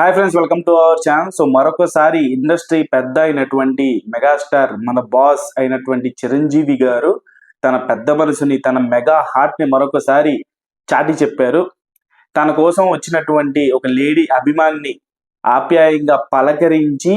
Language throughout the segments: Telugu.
Hi friends welcome to our channel so మరొకసారి ఇండస్ట్రీ పెద్ద అయినటువంటి మెగాస్టార్ మన బాస్ అయినటువంటి చిరంజీవి గారు తన పెద్ద మనసుని తన మెగా హార్ట్ని మరొకసారి చాటి చెప్పారు. తన కోసం వచ్చినటువంటి ఒక లేడీ అభిమానిని ఆప్యాయంగా పలకరించి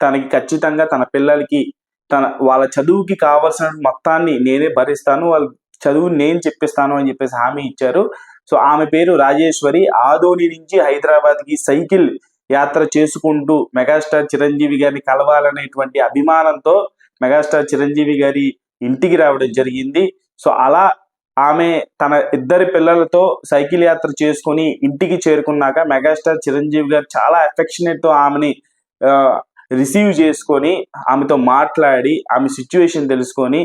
తనకి ఖచ్చితంగా తన పిల్లలకి తన వాళ్ళ చదువుకి కావాల్సిన మొత్తాన్ని నేనే భరిస్తాను వాళ్ళ చదువు నేను చెప్పిస్తాను అని చెప్పేసి హామీ ఇచ్చారు. సో ఆమె పేరు రాజేశ్వరి. ఆదోని నుంచి హైదరాబాద్కి సైకిల్ యాత్ర చేసుకుంటూ మెగాస్టార్ చిరంజీవి గారిని కలవాలనేటువంటి అభిమానంతో మెగాస్టార్ చిరంజీవి గారి ఇంటికి రావడం జరిగింది. సో అలా ఆమె తన ఇద్దరి పిల్లలతో సైకిల్ యాత్ర చేసుకుని ఇంటికి చేరుకున్నాక మెగాస్టార్ చిరంజీవి గారు చాలా అఫెక్షనేట్తో ఆమెని రిసీవ్ చేసుకొని ఆమెతో మాట్లాడి ఆమె సిచ్యువేషన్ తెలుసుకొని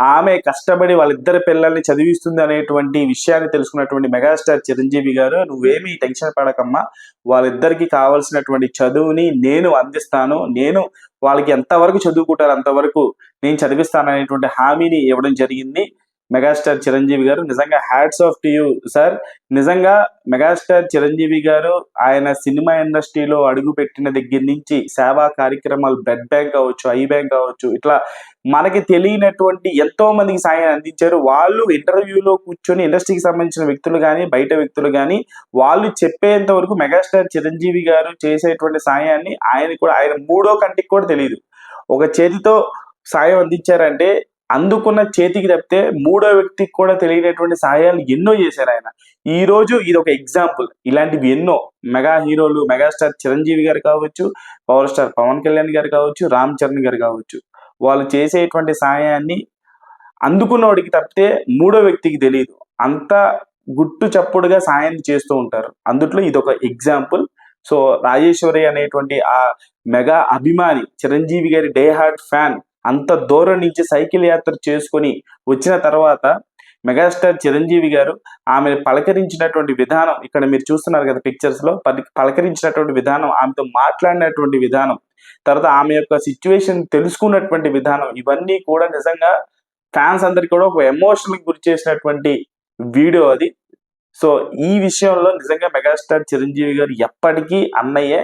ఆమె కష్టపడి వాళ్ళిద్దరి పిల్లల్ని చదివిస్తుంది అనేటువంటి విషయాన్ని తెలుసుకున్నటువంటి మెగాస్టార్ చిరంజీవి గారు నువ్వేమీ టెన్షన్ పడకమ్మా. వాళ్ళిద్దరికి కావాల్సినటువంటి చదువుని నేను అందిస్తాను. నేను వాళ్ళకి ఎంతవరకు చదువుకుంటారు అంతవరకు నేను చదివిస్తాను అనేటువంటి హామీని ఇవ్వడం జరిగింది. మెగాస్టార్ చిరంజీవి గారు. నిజంగా hats off to you sir. నిజంగా మెగాస్టార్ చిరంజీవి గారు ఆయన సినిమా ఇండస్ట్రీలో అడుగు పెట్టిన దగ్గర నుంచి సేవా కార్యక్రమాలు బ్లడ్ బ్యాంక్ అవ్వచ్చు ఐ బ్యాంక్ అవ్వచ్చు ఇట్లా మనకి తెలియనటువంటి ఎంతో మందికి సాయం అందించారు. వాళ్ళు ఇంటర్వ్యూలో కూర్చొని ఇండస్ట్రీకి సంబంధించిన వ్యక్తులు కానీ బయట వ్యక్తులు కానీ వాళ్ళు చెప్పేంత వరకు మెగాస్టార్ చిరంజీవి గారు చేసేటువంటి సాయాన్ని ఆయన కూడా ఆయన మూడో కంటికి కూడా తెలియదు ఒక చేతితో సాయం అందించారంటే అందుకున్న చేతికి తప్పితే మూడో వ్యక్తికి కూడా తెలియనటువంటి సహాయాలు ఎన్నో చేశారు ఆయన. ఈ రోజు ఇది ఒక ఎగ్జాంపుల్. ఇలాంటివి ఎన్నో. మెగా హీరోలు మెగాస్టార్ చిరంజీవి గారు కావచ్చు పవర్ స్టార్ పవన్ కళ్యాణ్ గారు కావచ్చు రామ్ చరణ్ గారు కావచ్చు. వాళ్ళు చేసేటువంటి సహాయాన్ని అందుకున్నవాడికి తప్పితే మూడో వ్యక్తికి తెలియదు అంత గుట్టు చప్పుడుగా సాయం చేస్తూ ఉంటారు. అందుట్లో ఇది ఒక ఎగ్జాంపుల్. సో రాజేశ్వరి అనేటువంటి ఆ మెగా అభిమాని చిరంజీవి గారి డే హార్ట్ ఫ్యాన్ అంత దూరం నుంచి సైకిల్ యాత్ర చేసుకొని వచ్చిన తర్వాత మెగాస్టార్ చిరంజీవి గారు ఆమె పలకరించినటువంటి విధానం ఇక్కడ మీరు చూస్తున్నారు కదా పిక్చర్స్లో పలకరించినటువంటి విధానం ఆమెతో మాట్లాడినటువంటి విధానం తర్వాత ఆమె యొక్క సిచ్యువేషన్ తెలుసుకున్నటువంటి విధానం ఇవన్నీ కూడా నిజంగా ఫ్యాన్స్ అందరికి కూడా ఒక ఎమోషనల్ గురి చేసినటువంటి వీడియో అది. సో ఈ విషయంలో నిజంగా మెగాస్టార్ చిరంజీవి గారు ఎప్పటికీ అన్నయ్యే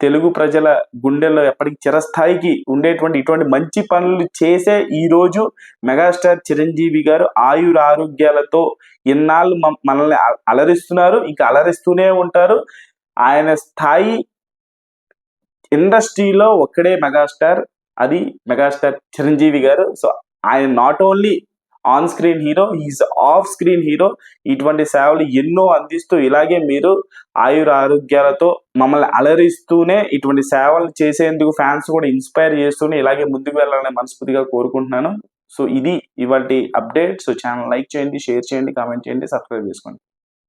తెలుగు ప్రజల గుండెల్లో ఎప్పటికీ చిరస్థాయికి ఉండేటువంటి ఇటువంటి మంచి పనులు చేసే ఈ రోజు మెగాస్టార్ చిరంజీవి గారు ఆయుర ఆరోగ్యాలతో ఇన్నాళ్ళు మనల్ని అలరిస్తున్నారు. ఇంకా అలరిస్తూనే ఉంటారు. ఆయన స్థాయి ఇండస్ట్రీలో ఒక్కడే మెగాస్టార్. అది మెగాస్టార్ చిరంజీవి గారు. సో ఆయన not only on screen hero is off screen hero ఇటువంటి సేవలు ఎన్నో అందిస్తూ ఇలాగే మీరు ఆయుర ఆరోగ్యాలతో మమ్మల్ని అలరిస్తూనే ఇటువంటి సేవలు చేసేందుకు ఫ్యాన్స్ కూడా ఇన్స్పైర్ చేస్తూనే ఇలాగే ముందుకు వెళ్ళాలని మనస్ఫూర్తిగా కోరుకుంటున్నాను. సో ఇది ఇవాటి అప్డేట్ సో ఛానల్ లైక్ చేయండి షేర్ చేయండి కామెంట్ చేయండి సబ్స్క్రైబ్ చేసుకోండి.